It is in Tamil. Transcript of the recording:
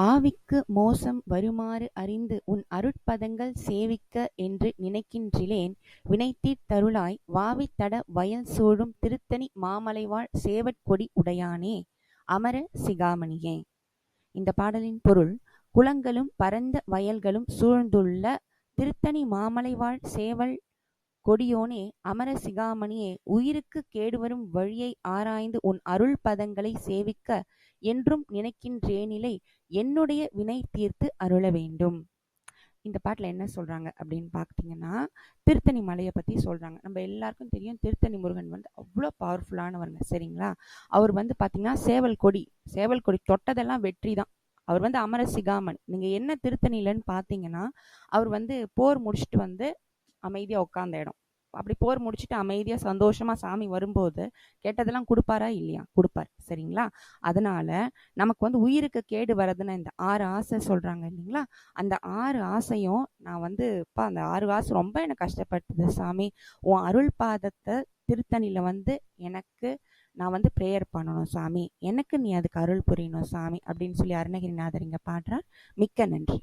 ஆவிக்கு மோசம் வருமாறு அறிந்து உன் அருட்பதங்கள் சேவிக்க என்று நினைக்கின்றிலேன் வினைத்தீர்த் தருளாய் வாவித் தட வயல் சூழும் திருத்தணி மாமலைவாழ் சேவற்கொடி உடையானே. அமர சிகாமணியே. இந்த பாடலின் பொருள் குளங்களும் பரந்த வயல்களும் சூழ்ந்துள்ள திருத்தணி மாமலைவாழ் சேவல் கொடியோனே. அமர சிகாமணியே உயிருக்கு கேடுவரும் வழியை ஆராய்ந்து உன் அருள் பதங்களை சேவிக்க என்றும் நினைக்கின்றேனிலை. என்னுடைய வினை தீர்த்து அருள வேண்டும். இந்த பாட்டில் என்ன சொல்கிறாங்க அப்படின்னு பார்த்தீங்கன்னா திருத்தணி மலையை பற்றி சொல்கிறாங்க நம்ம எல்லாருக்கும் தெரியும் திருத்தணி முருகன் வந்து அவ்வளோ பவர்ஃபுல்லானவருங்க சரிங்களா? அவர் வந்து பார்த்தீங்கன்னா சேவல் கொடி சேவல் கொடி தொட்டதெல்லாம் வெற்றி தான். அவர் வந்து அமர சிகாமன். என்ன திருத்தணிலன்னு பார்த்தீங்கன்னா அவர் வந்து போர் முடிச்சுட்டு வந்து அமைதியாக உட்காந்த இடம். அப்படி போர் முடிச்சுட்டு அமைதியாக சந்தோஷமாக சாமி வரும்போது கேட்டதெல்லாம் கொடுப்பாரா? இல்லையா? கொடுப்பார். சரிங்களா? அதனால நமக்கு வந்து உயிருக்கு கேடு வர்றதுன்னு இந்த ஆறு ஆசை சொல்கிறாங்க இல்லைங்களா? அந்த ஆறு ஆசையும் நான் வந்து இப்போ அந்த ஆறு ஆசை ரொம்ப எனக்கு கஷ்டப்பட்டது சாமி. உன் அருள் பாதத்தை திருத்தணியில் வந்து எனக்கு நான் வந்து ப்ரேயர் பண்ணணும் சாமி. எனக்கு நீ அதுக்கு அருள் புரியணும் சாமி அப்படின்னு சொல்லி அருணகிரிநாதர் இங்கே பாடுறார். மிக்க நன்றி.